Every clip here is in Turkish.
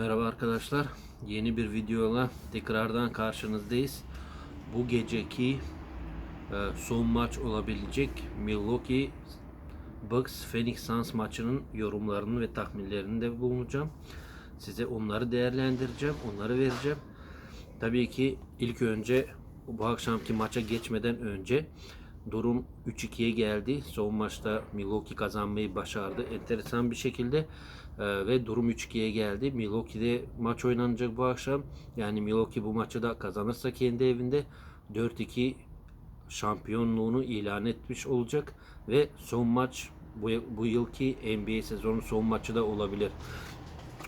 Merhaba arkadaşlar. Yeni bir videoyla tekrardan karşınızdayız. Bu geceki e, son maç olabilecek Milwaukee Bucks Phoenix Suns maçının yorumlarını ve tahminlerini de bulunacağım. Size onları değerlendireceğim, onları vereceğim. Tabii ki ilk önce bu akşamki maça geçmeden önce durum 3-2'ye geldi. Son maçta Milwaukee kazanmayı başardı. Enteresan bir şekilde Ee, ve durum 3-2'ye geldi. Milwaukee'de maç oynanacak bu akşam. Yani Milwaukee bu maçı da kazanırsa kendi evinde 4-2 şampiyonluğunu ilan etmiş olacak ve son maç bu, bu yılki NBA sezonu son maçı da olabilir.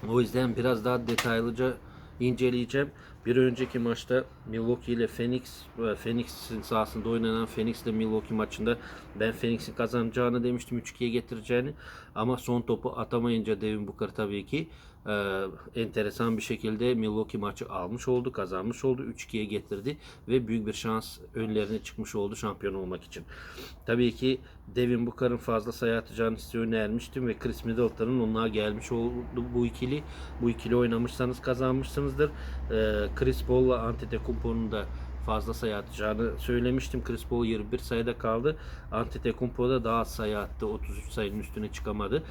O yüzden biraz daha detaylıca inceleyeceğim. Bir önceki maçta Milwaukee ile Phoenix, e, Phoenix'in sahasında oynanan Phoenix ile Milwaukee maçında ben Phoenix'in kazanacağını demiştim 3-2'ye getireceğini. Ama son topu atamayınca Devin Booker tabii ki e, enteresan bir şekilde Milwaukee maçı almış oldu, kazanmış oldu, 3-2'ye getirdi ve büyük bir şans önlerine çıkmış oldu şampiyon olmak için. Tabii ki Devin Booker'ın fazla sayı atacağını size önermiştim ve Chris Middleton'ın onlara gelmiş oldu bu ikili. Bu ikili oynamışsanız kazanmışsınızdır. E, Chris Paul'la Antetokounmpo'nun da fazla sayı atacağını söylemiştim. Chris Paul 21 sayıda kaldı. Antetokounmpo da daha sayı attı. 33 sayının üstüne çıkamadı.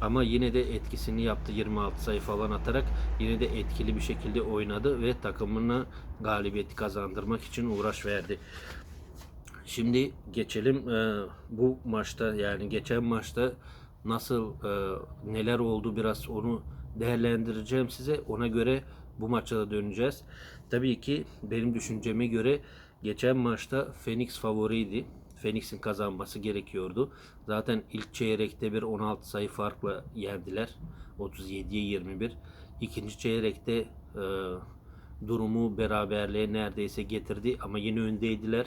Ama yine de etkisini yaptı 26 sayı falan atarak yine de etkili bir şekilde oynadı ve takımına galibiyeti kazandırmak için uğraş verdi. Şimdi geçelim e, bu maçta yani geçen maçta nasıl e, neler oldu biraz onu değerlendireceğim size. Ona göre bu maça da döneceğiz. Tabii ki benim düşünceme göre geçen maçta Phoenix favoriydi. Phoenix'in kazanması gerekiyordu. Zaten ilk çeyrekte bir 16 sayı farkla yendiler. 37'ye 21. İkinci çeyrekte e, durumu beraberliğe neredeyse getirdi ama yine öndeydiler.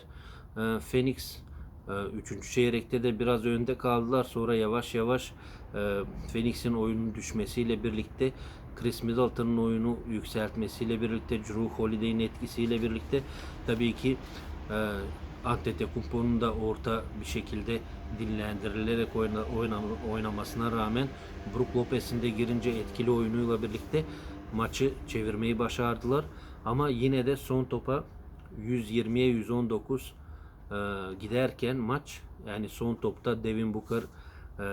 E, Phoenix e, Üçüncü çeyrekte de biraz önde kaldılar. Sonra yavaş yavaş e, Phoenix'in oyunun düşmesiyle birlikte Chris Middleton'ın oyunu yükseltmesiyle birlikte Drew Holiday'in etkisiyle birlikte tabii ki e, Antetokounmpo'nun da orta bir şekilde dinlendirilerek oyna, oyna, oynamasına rağmen Brook Lopez'in de girince etkili oyunuyla birlikte maçı çevirmeyi başardılar. Ama yine de son topa 120'ye 119 e, giderken maç yani son topta Devin Booker e,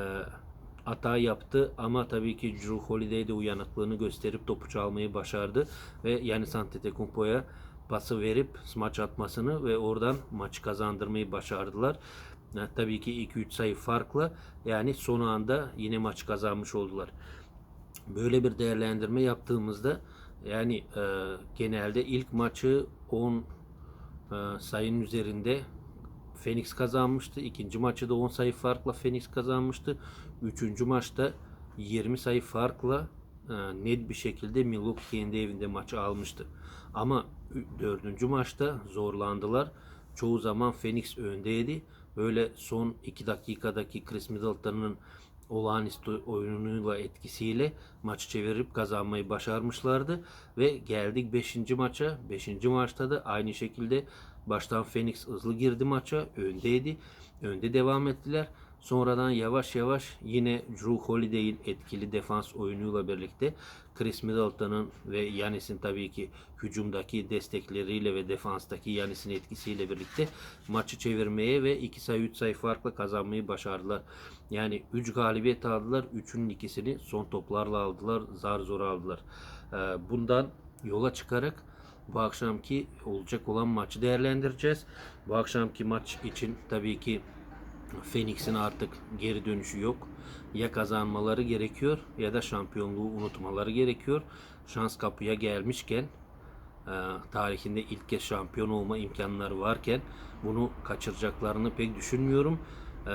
hata yaptı ama tabii ki Drew Holiday de uyanıklığını gösterip topu çalmayı başardı ve Yanis Antetokounmpo'ya pası verip smaç atmasını ve oradan maçı kazandırmayı başardılar. E, tabii ki 2-3 sayı farkla yani son anda yine maçı kazanmış oldular. Böyle bir değerlendirme yaptığımızda yani e, genelde ilk maçı 10 e, sayının üzerinde Phoenix kazanmıştı. İkinci maçı da 10 sayı farkla Phoenix kazanmıştı. Üçüncü maçta 20 sayı farkla e, net bir şekilde Milwaukee kendi evinde maçı almıştı. Ama dördüncü maçta zorlandılar. Çoğu zaman Phoenix öndeydi. Böyle son 2 dakikadaki Chris Middleton'ın olağanüstü oyunuyla etkisiyle maçı çevirip kazanmayı başarmışlardı. Ve geldik 5. maça. 5. maçta da aynı şekilde baştan Phoenix hızlı girdi maça. Öndeydi. Önde devam ettiler. Sonradan yavaş yavaş yine Drew Holiday'in etkili defans oyunuyla birlikte Chris Middleton'ın ve Yanis'in tabii ki hücumdaki destekleriyle ve defanstaki Yanis'in etkisiyle birlikte maçı çevirmeye ve 2 sayı 3 sayı farkla kazanmayı başardılar. Yani 3 galibiyet aldılar. 3'ünün ikisini son toplarla aldılar. Zar zor aldılar. Ee, Bundan yola çıkarak bu akşamki olacak olan maçı değerlendireceğiz. Bu akşamki maç için tabii ki Phoenix'in artık geri dönüşü yok. Ya kazanmaları gerekiyor ya da şampiyonluğu unutmaları gerekiyor. Şans kapıya gelmişken e, tarihinde ilk kez şampiyon olma imkanları varken bunu kaçıracaklarını pek düşünmüyorum. E,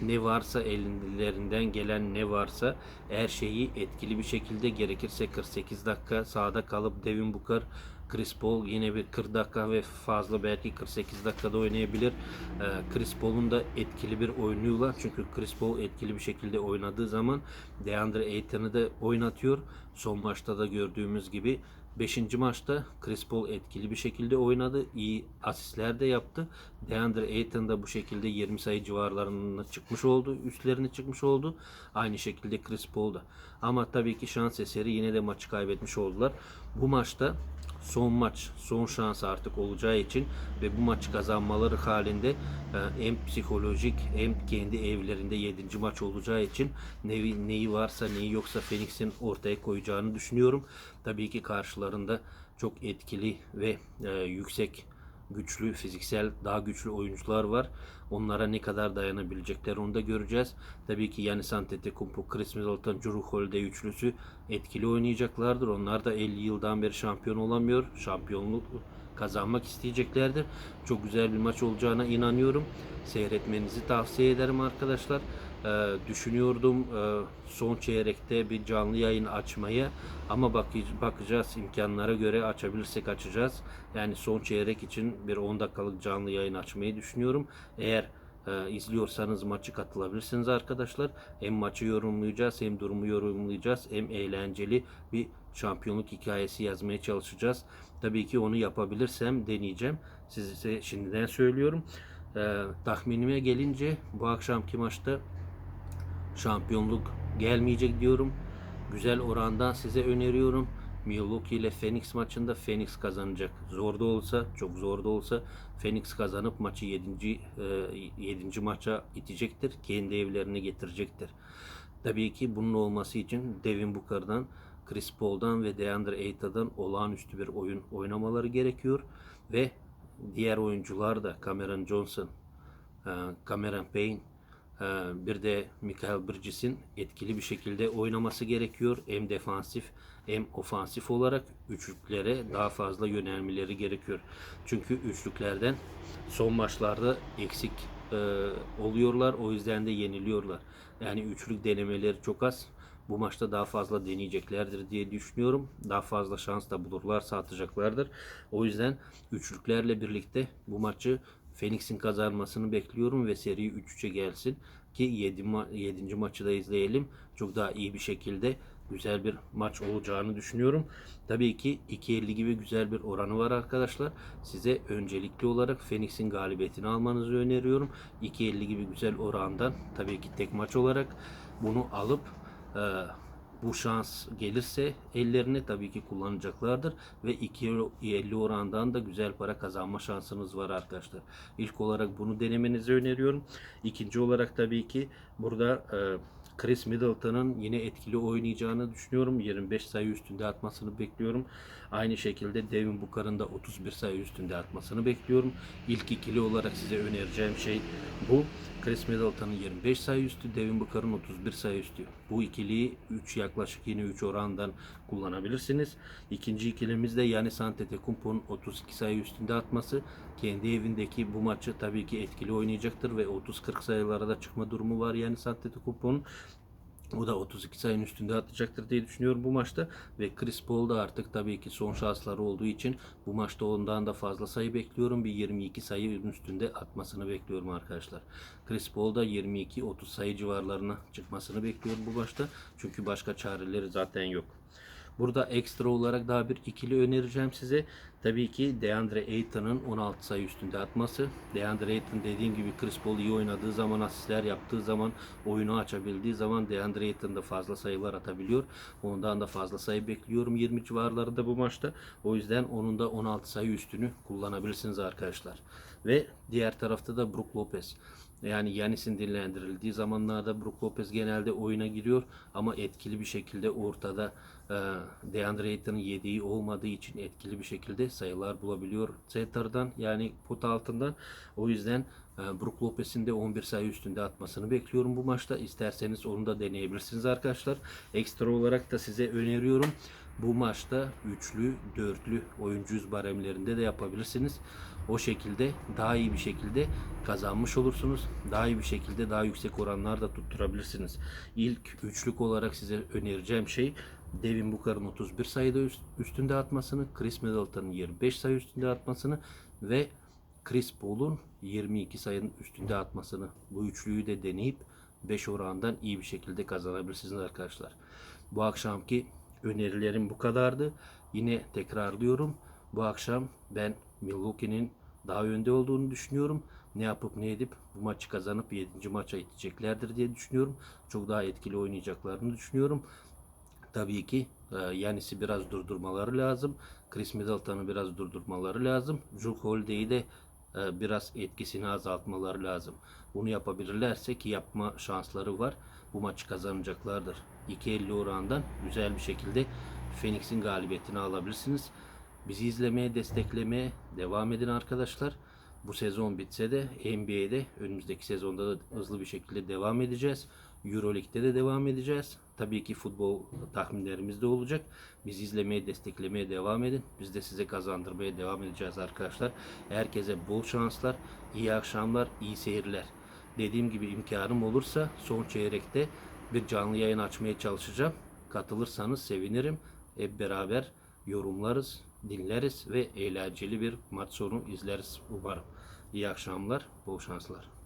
ne varsa ellerinden gelen ne varsa her şeyi etkili bir şekilde gerekirse 48 dakika sahada kalıp Devin Booker Chris Paul yine bir 40 dakika ve fazla belki 48 dakikada oynayabilir. Ee, Chris Paul'un da etkili bir oyunuyla çünkü Chris Paul etkili bir şekilde oynadığı zaman DeAndre Ayton'u da oynatıyor. Son maçta da gördüğümüz gibi 5. maçta Chris Paul etkili bir şekilde oynadı. İyi asistler de yaptı. DeAndre Ayton da bu şekilde 20 sayı civarlarına çıkmış oldu. Üstlerine çıkmış oldu. Aynı şekilde Chris Paul da. Ama tabii ki şans eseri yine de maçı kaybetmiş oldular. Bu maçta son maç, son şans artık olacağı için ve bu maçı kazanmaları halinde e, hem psikolojik hem kendi evlerinde 7. maç olacağı için neyi, varsa neyi yoksa Phoenix'in ortaya koyacağını düşünüyorum. Tabii ki karşılarında çok etkili ve e, yüksek güçlü, fiziksel daha güçlü oyuncular var. Onlara ne kadar dayanabilecekler onu da göreceğiz. Tabii ki Yanis Antetokounmpo, Chris Middleton, Drew Holiday üçlüsü etkili oynayacaklardır. Onlar da 50 yıldan beri şampiyon olamıyor. Şampiyonluk kazanmak isteyeceklerdir. Çok güzel bir maç olacağına inanıyorum. Seyretmenizi tavsiye ederim arkadaşlar. Ee, düşünüyordum e, son çeyrekte bir canlı yayın açmaya ama bak bakacağız imkanlara göre açabilirsek açacağız. Yani son çeyrek için bir 10 dakikalık canlı yayın açmayı düşünüyorum. Eğer e, izliyorsanız maçı katılabilirsiniz arkadaşlar. Hem maçı yorumlayacağız hem durumu yorumlayacağız hem eğlenceli bir şampiyonluk hikayesi yazmaya çalışacağız. Tabii ki onu yapabilirsem deneyeceğim. Size şimdiden söylüyorum. E, tahminime gelince bu akşamki maçta şampiyonluk gelmeyecek diyorum. Güzel orandan size öneriyorum. Milwaukee ile Phoenix maçında Phoenix kazanacak. Zor da olsa, çok zor da olsa Phoenix kazanıp maçı 7. 7. maça itecektir. Kendi evlerine getirecektir. Tabii ki bunun olması için Devin Booker'dan, Chris Paul'dan ve DeAndre Ayton'dan olağanüstü bir oyun oynamaları gerekiyor ve diğer oyuncular da Cameron Johnson, e, Cameron Payne, e, bir de Michael Bridges'in etkili bir şekilde oynaması gerekiyor. Hem defansif hem ofansif olarak üçlüklere daha fazla yönelmeleri gerekiyor. Çünkü üçlüklerden son maçlarda eksik e, oluyorlar. O yüzden de yeniliyorlar. Yani üçlük denemeleri çok az. Bu maçta daha fazla deneyeceklerdir diye düşünüyorum. Daha fazla şans da bulurlarsa atacaklardır. O yüzden üçlüklerle birlikte bu maçı Phoenix'in kazanmasını bekliyorum ve seri 3-3'e gelsin ki 7. Ma 7. maçı da izleyelim. Çok daha iyi bir şekilde güzel bir maç olacağını düşünüyorum. Tabii ki 2.50 gibi güzel bir oranı var arkadaşlar. Size öncelikli olarak Phoenix'in galibiyetini almanızı öneriyorum. 2.50 gibi güzel orandan tabii ki tek maç olarak bunu alıp e, bu şans gelirse ellerine tabii ki kullanacaklardır ve 2.50 orandan da güzel para kazanma şansınız var arkadaşlar. İlk olarak bunu denemenizi öneriyorum. İkinci olarak tabii ki burada e, Chris Middleton'ın yine etkili oynayacağını düşünüyorum. 25 sayı üstünde atmasını bekliyorum. Aynı şekilde Devin Booker'ın da 31 sayı üstünde atmasını bekliyorum. İlk ikili olarak size önereceğim şey bu. Chris Middleton'ın 25 sayı üstü, Devin Booker'ın 31 sayı üstü. Bu ikiliyi 3 yaklaşık yine 3 orandan kullanabilirsiniz. İkinci ikilimiz de Yanis Antetokounmpo'nun 32 sayı üstünde atması. Kendi evindeki bu maçı tabii ki etkili oynayacaktır ve 30-40 sayılara da çıkma durumu var Yanis Antetokounmpo'nun. O da 32 sayının üstünde atacaktır diye düşünüyorum bu maçta. Ve Chris Paul da artık tabii ki son şansları olduğu için bu maçta ondan da fazla sayı bekliyorum. Bir 22 sayı üstünde atmasını bekliyorum arkadaşlar. Chris Paul da 22-30 sayı civarlarına çıkmasını bekliyorum bu maçta. Çünkü başka çareleri zaten yok. Burada ekstra olarak daha bir ikili önereceğim size. Tabii ki DeAndre Ayton'un 16 sayı üstünde atması. DeAndre Ayton dediğim gibi Chris Paul iyi oynadığı zaman, asistler yaptığı zaman, oyunu açabildiği zaman DeAndre Ayton da fazla sayılar atabiliyor. Ondan da fazla sayı bekliyorum 20 civarlarında bu maçta. O yüzden onun da 16 sayı üstünü kullanabilirsiniz arkadaşlar. Ve diğer tarafta da Brook Lopez. Yani Yanis'in dinlendirildiği zamanlarda Brook Lopez genelde oyuna giriyor ama etkili bir şekilde ortada e, DeAndre Ayton'un yediği olmadığı için etkili bir şekilde sayılar bulabiliyor center'dan yani pot altından. O yüzden e, Brook Lopez'in de 11 sayı üstünde atmasını bekliyorum bu maçta. İsterseniz onu da deneyebilirsiniz arkadaşlar. Ekstra olarak da size öneriyorum. Bu maçta üçlü, dörtlü oyuncu yüz baremlerinde de yapabilirsiniz. O şekilde daha iyi bir şekilde kazanmış olursunuz. Daha iyi bir şekilde daha yüksek oranlar da tutturabilirsiniz. İlk üçlük olarak size önereceğim şey Devin Booker'ın 31 sayıda üstünde atmasını, Chris Middleton'ın 25 sayı üstünde atmasını ve Chris Paul'un 22 sayının üstünde atmasını. Bu üçlüyü de deneyip 5 orandan iyi bir şekilde kazanabilirsiniz arkadaşlar. Bu akşamki önerilerim bu kadardı. Yine tekrarlıyorum. Bu akşam ben Milwaukee'nin daha önde olduğunu düşünüyorum. Ne yapıp ne edip bu maçı kazanıp 7. maça iteceklerdir diye düşünüyorum. Çok daha etkili oynayacaklarını düşünüyorum. Tabii ki e, Yanis'i biraz durdurmaları lazım. Chris Middleton'ı biraz durdurmaları lazım. Drew Holiday'i de e, biraz etkisini azaltmaları lazım. Bunu yapabilirlerse ki yapma şansları var. Bu maçı kazanacaklardır. 2.50 orandan güzel bir şekilde Phoenix'in galibiyetini alabilirsiniz. Bizi izlemeye, desteklemeye devam edin arkadaşlar. Bu sezon bitse de NBA'de önümüzdeki sezonda da hızlı bir şekilde devam edeceğiz. Euroleague'de de devam edeceğiz. Tabii ki futbol tahminlerimiz de olacak. Bizi izlemeye, desteklemeye devam edin. Biz de size kazandırmaya devam edeceğiz arkadaşlar. Herkese bol şanslar, iyi akşamlar, iyi seyirler. Dediğim gibi imkanım olursa son çeyrekte bir canlı yayın açmaya çalışacağım. Katılırsanız sevinirim. Hep beraber yorumlarız, dinleriz ve eğlenceli bir maç sonu izleriz umarım. İyi akşamlar, bol şanslar.